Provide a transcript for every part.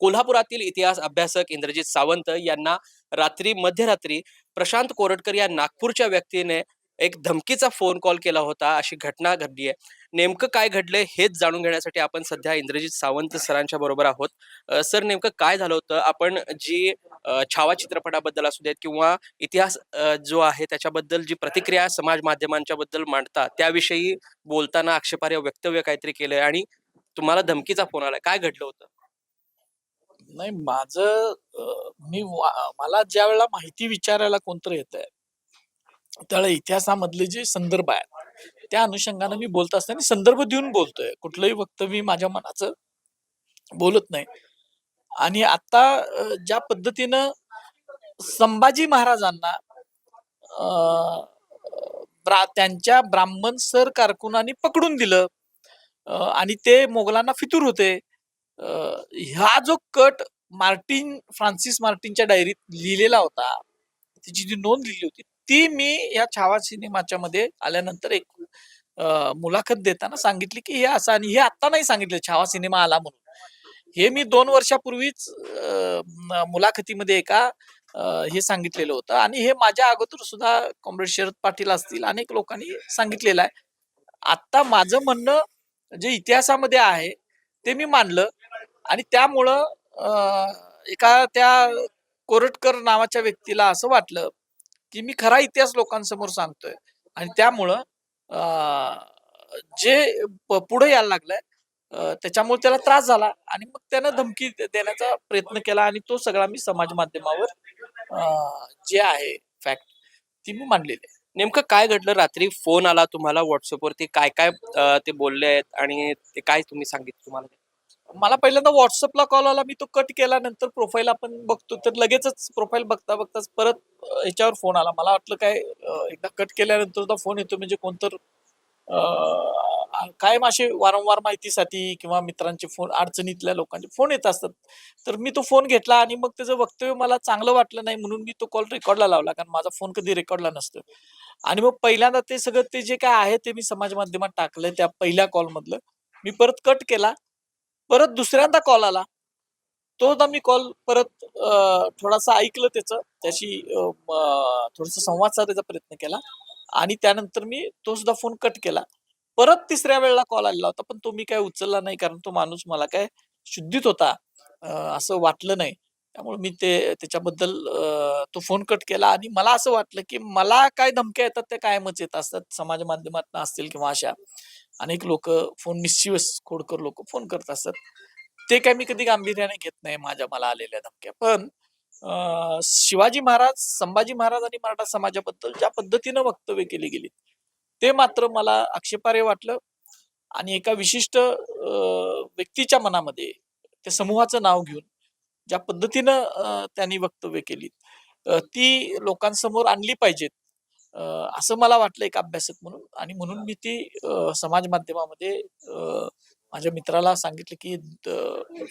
कोल्हापुरातील इतिहास अभ्यासक इंद्रजित सावंत यांना रात्री मध्यरात्री प्रशांत कोरटकर या नागपूरच्या व्यक्तीने एक धमकीचा फोन कॉल केला होता. अशी घटना घडली आहे. नेमकं काय घडलंय हेच जाणून घेण्यासाठी आपण सध्या इंद्रजित सावंत सरांच्या बरोबर आहोत. सर नेमकं काय झालं होतं? आपण जी छावा चित्रपटाबद्दल असू देत किंवा इतिहास जो आहे त्याच्याबद्दल जी प्रतिक्रिया समाज माध्यमांच्या बद्दल मांडता त्याविषयी बोलताना आक्षेपार्ह वक्तव्य काहीतरी केलंय आणि तुम्हाला धमकीचा फोन आलाय. काय घडलं होतं? नाही माझं मी मला ज्या वेळेला माहिती विचारायला कोणतरी येत आहे त्यावेळेला इतिहासामधले जे संदर्भ आहेत त्या अनुषंगाने मी बोलत असताना संदर्भ देऊन बोलतोय. कुठलंही वक्तव्य माझ्या मनाचं बोलत नाही. आणि आता ज्या पद्धतीनं संभाजी महाराजांना ब्रा- त्यांच्या ब्राह्मण सर कारकुनांनी पकडून दिलं आणि ते मोगलांना फितूर होते ह्या जो कट मार्टिन फ्रान्सिस मार्टिनच्या डायरीत लिहिलेला होता तिची जी नोंद लिहिली होती ती मी या छावा सिनेमाच्या मध्ये आल्यानंतर एक मुलाखत देताना सांगितली की हे असं आणि हे आता नाही सांगितलं छावा सिनेमा आला म्हणून. हे मी दोन वर्षापूर्वीच मुलाखतीमध्ये एका हे सांगितलेलं होतं आणि हे माझ्या अगोदर सुद्धा कॉम्रेड शरद पाटील असतील अनेक लोकांनी सांगितलेलं आहे. आत्ता माझं म्हणणं जे इतिहासामध्ये आहे ते मी मानलं. आणि त्यामुळं एका त्या कोरटकर नावाच्या व्यक्तीला असं वाटलं की मी खरा इतिहास लोकांसमोर सांगतोय. आणि त्यामुळं जे पुढे यायला लागलंय त्याच्यामुळे त्याला त्रास झाला आणि मग त्यानं धमकी देण्याचा प्रयत्न केला आणि तो सगळा मी समाज माध्यमावर जे आहे फॅक्ट ती मी मांडलेली आहे. नेमकं काय घडलं? रात्री फोन आला तुम्हाला व्हॉट्सअपवरती काय काय ते बोलले आहेत? आणि ते काय तुम्ही सांगितलं तुम्हाला? मला पहिल्यांदा व्हॉट्सअपला कॉल आला मी तो कट केला नंतर प्रोफाईल आपण बघतो तर लगेचच प्रोफाईल बघता बघताच परत याच्यावर ह्याच्यावर फोन आला. मला वाटलं काय एकदा कट केल्यानंतर फोन येतो म्हणजे कोणतर काय कायम असे वारंवार माहितीसाठी किंवा मित्रांचे फोन अडचणीतल्या लोकांचे फोन येत असतात. तर मी तो फोन घेतला आणि मग त्याचं वक्तव्य मला चांगलं वाटलं नाही म्हणून मी तो कॉल रेकॉर्डला लावला कारण माझा फोन कधी रेकॉर्डला नसतो आणि मग पहिल्यांदा ते सगळं ते जे काय आहे ते मी समाज माध्यमात टाकलंय त्या पहिल्या कॉलमधलं मी परत कट केला. परत दुसऱ्यांदा कॉल आला. तोदा मी कॉल परत थोडासा ऐकलं त्याचं. त्याशी थोडासा संवाद साधायचा प्रयत्न केला. आणि त्यानंतर मी तो सुद्धा फोन कट केला. परत तिसऱ्या वेळेला कॉल आलेला होता पण तो मी काय उचलला नाही कारण तो माणूस मला काय शुद्धीत होता असं वाटलं नाही. त्यामुळे मी ते त्याच्याबद्दल तो फोन कट केला. आणि मला असं वाटलं की मला काय धमक्या येतात त्या कायमच येत असतात. समाज माध्यमातून असतील किंवा अशा. अनेक लोक फोन मिस्चिवस खोडकर लोक फोन करत असतात. ते काय मी कधी गांभीर्याने घेत नाही माझ्या मला आलेल्या धमक्या. पण अं, शिवाजी महाराज संभाजी महाराज आणि मराठा समाजाबद्दल ज्या पद्धतीनं वक्तव्य केली गेली ते मात्र मला आक्षेपार्ह वाटलं. आणि एका विशिष्ट अं, व्यक्तीच्या मनामध्ये त्या समूहाचं नाव घेऊन ज्या पद्धतीनं त्यांनी वक्तव्य केली ती लोकांसमोर आणली पाहिजेत. असं मला वाटलं एक अभ्यासक म्हणून. आणि म्हणून मी ती समाज माध्यमामध्ये माझ्या मित्राला सांगितलं की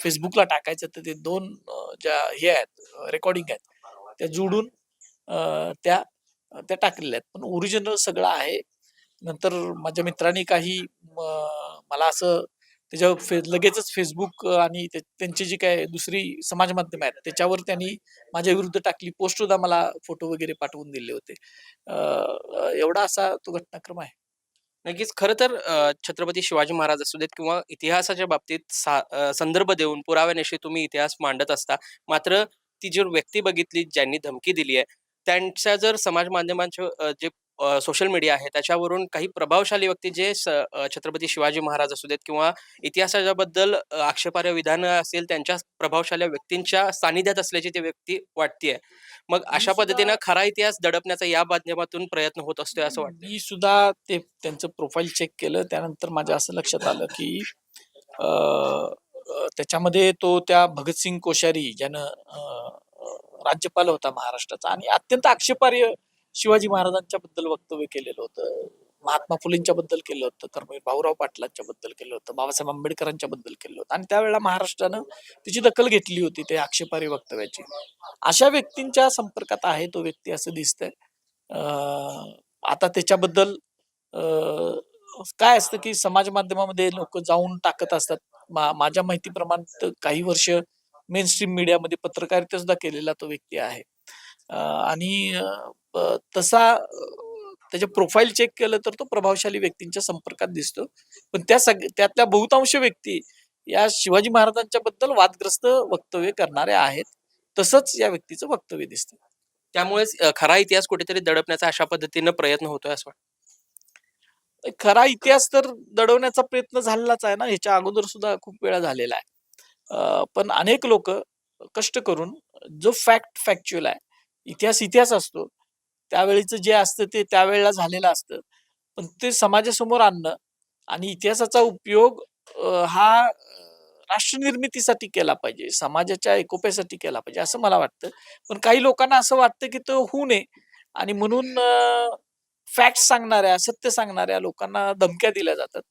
फेसबुकला टाकायचं तर ते दोन ज्या हे आहेत रेकॉर्डिंग आहेत त्या जोडून त्या त्या टाकलेल्या आहेत. पण ओरिजिनल सगळं आहे. नंतर माझ्या मित्रांनी काही मला असं त्याच्यावर फे लगेचच फेसबुक आणि ते- त्यांची जी काय दुसरी समाज माध्यम आहेत त्याच्यावर त्यांनी माझ्या विरुद्ध टाकली पोस्ट सुद्धा मला फोटो वगैरे पाठवून दिले होते. एवढा असा तो घटनाक्रम आहे. नक्कीच. खरं तर छत्रपती शिवाजी महाराज असू देत किंवा इतिहासाच्या बाबतीत सा संदर्भ देऊन पुराव्यानिशी तुम्ही इतिहास मांडत असता मात्र ती जी व्यक्ती बघितली ज्यांनी धमकी दिली आहे त्यांच्या जर समाज माध्यमांचे जे सोशल मीडिया आहे त्याच्यावरून काही प्रभावशाली व्यक्ती जे छत्रपती शिवाजी महाराज असू देत किंवा इतिहासाच्याबद्दल आक्षेपार्ह विधानं असेल त्यांच्या प्रभावशाली व्यक्तींच्या सानिध्यात असल्याची ती व्यक्ती वाटतेय. मग अशा पद्धतीनं खरा इतिहास दडपण्याचा या माध्यमातून प्रयत्न होत असतोय असं वाटतं मी सुद्धा ते त्यांचं प्रोफाईल चेक केलं त्यानंतर माझ्या असं लक्षात आलं की त्याच्यामध्ये तो त्या भगतसिंग कोश्यारी ज्यानं राज्यपाल होता महाराष्ट्राचा आणि अत्यंत आक्षेपार्ह शिवाजी महाराजांच्या बद्दल वक्तव्य केलेलं होतं. महात्मा फुलेंच्या बद्दल केलं होतं. कर्मवीर भाऊराव पाटलांच्या बद्दल केलं होतं. बाबासाहेब आंबेडकरांच्या बद्दल केलं होतं. आणि त्यावेळेला महाराष्ट्रानं तिची दखल घेतली होती ते आक्षेपारी वक्तव्याची. अशा व्यक्तींच्या संपर्कात आहे तो व्यक्ती असं दिसतंय. अं, आता त्याच्याबद्दल अं, काय असतं की समाज माध्यमामध्ये लोक जाऊन टाकत असतात. मा- माझ्या माहितीप्रमाणे काही वर्ष मेन स्ट्रीम मीडियामध्ये पत्रकारिता सुद्धा केलेला तो व्यक्ती आहे. आणि तसा त्याचे प्रोफाईल चेक केलं तर तो प्रभावशाली व्यक्तींच्या संपर्कात दिसतो. पण त्या सग त्यातल्या बहुतांश व्यक्ती या शिवाजी महाराजांच्या बद्दल वादग्रस्त वक्तव्य करणारे आहेत. तसंच या व्यक्तीचं वक्तव्य दिसतं. त्यामुळेच खरा इतिहास कुठेतरी दडपण्याचा अशा पद्धतीनं प्रयत्न होतोय असं वाटतं. खरा इतिहास तर दडवण्याचा प्रयत्न झालेलाच आहे ना. ह्याच्या अगोदर सुद्धा खूप वेळा झालेला आहे. पण अनेक लोक कष्ट करून जो फॅक्ट फॅक्च्युअल आहे इतिहास इतिहास असतो त्यावेळीचं जे असतं ते त्यावेळेला झालेलं असतं. पण ते समाजासमोर आणणं आणि इतिहासाचा उपयोग हा राष्ट्रनिर्मितीसाठी केला पाहिजे समाजाच्या एकोप्यासाठी केला पाहिजे असं मला वाटतं. पण काही लोकांना असं वाटतं की तो होऊ नये आणि म्हणून फॅक्ट सांगणाऱ्या सत्य सांगणाऱ्या लोकांना धमक्या दिल्या जातात.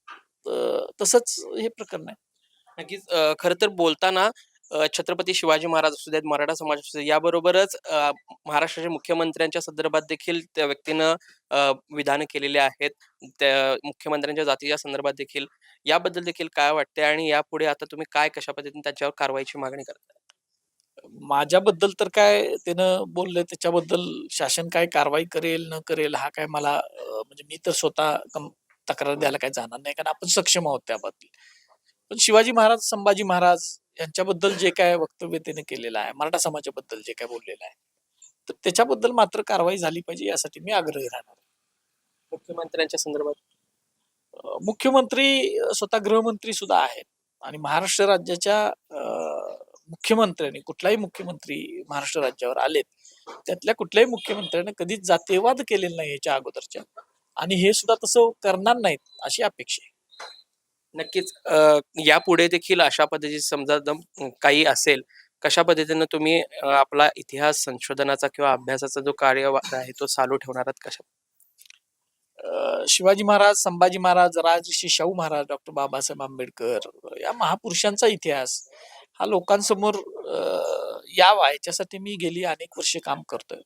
तसंच हे प्रकरण आहे. नक्कीच खर खरं तर बोलताना छत्रपती शिवाजी महाराज असू देत मराठा समाज असू देत याबरोबरच महाराष्ट्राच्या मुख्यमंत्र्यांच्या संदर्भात देखील त्या व्यक्तीनं अ, विधानं केलेली आहेत. त्या मुख्यमंत्र्यांच्या जातीच्या संदर्भात देखील. याबद्दल देखील काय वाटते आणि यापुढे आता तुम्ही काय कशा पद्धतीने त्याच्यावर कारवाईची मागणी करता माझ्याबद्दल तर काय त्यानं बोललंय त्याच्याबद्दल शासन काय कारवाई करेल न करेल हा काय मला म्हणजे मी तर स्वतः तक्रार द्यायला काय जाणार नाही कारण आपण सक्षम आहोत त्याबद्दल. पण शिवाजी महाराज संभाजी महाराज यांच्याबद्दल जे काय वक्तव्य त्याने केलेलं आहे मराठा समाजाबद्दल जे काय बोललेलं आहे तर त्याच्याबद्दल मात्र कारवाई झाली पाहिजे यासाठी मी आग्रही राहणार मुख्यमंत्र्यांच्या संदर्भात? मुख्यमंत्री स्वतः गृहमंत्री सुद्धा आहेत आणि महाराष्ट्र राज्याच्या मुख्यमंत्र्यांनी कुठलाही मुख्यमंत्री महाराष्ट्र राज्यावर आलेत त्यातल्या कुठल्याही मुख्यमंत्र्याने कधीच जातीयवाद केलेला नाही याच्या अगोदरच्या. आणि हे सुद्धा तसं करणार नाहीत अशी अपेक्षा आहे. नक्कीच अ, यापुढे देखील अशा पद्धतीची समजा दम काही असेल कशा पद्धतीनं तुम्ही अ, आपला इतिहास संशोधनाचा किंवा अभ्यासाचा जो कार्यभार आहे तो चालू ठेवणार आहात कशा शिवाजी महाराज संभाजी महाराज राजर्षी शाहू महाराज डॉक्टर बाबासाहेब आंबेडकर या महापुरुषांचा इतिहास हा लोकांसमोर यावा याच्यासाठी मी गेली अनेक वर्षे काम करतोय.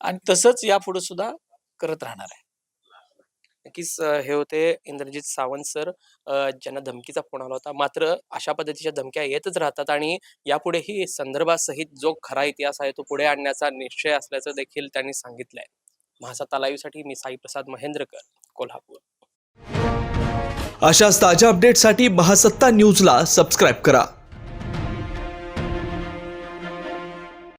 आणि तसंच यापुढे सुद्धा करत राहणार आहे. नक्कीच अ, हे होते इंद्रजित सावंत सर अ, ज्यांना धमकीचा फोन आला होता. मात्र अशा पद्धतीच्या धमक्या येतच राहतात आणि यापुढेही संदर्भासहित जो खरा इतिहास आहे तो पुढे आणण्याचा निश्चय असल्याचं देखील त्यांनी सांगितलंय. महासाता लाईव्हसाठी मी साई प्रसाद महेंद्रकर कोल्हापूर. अशाच ताज्या अपडेटसाठी महासत्ता न्यूजला सबस्क्राईब करा.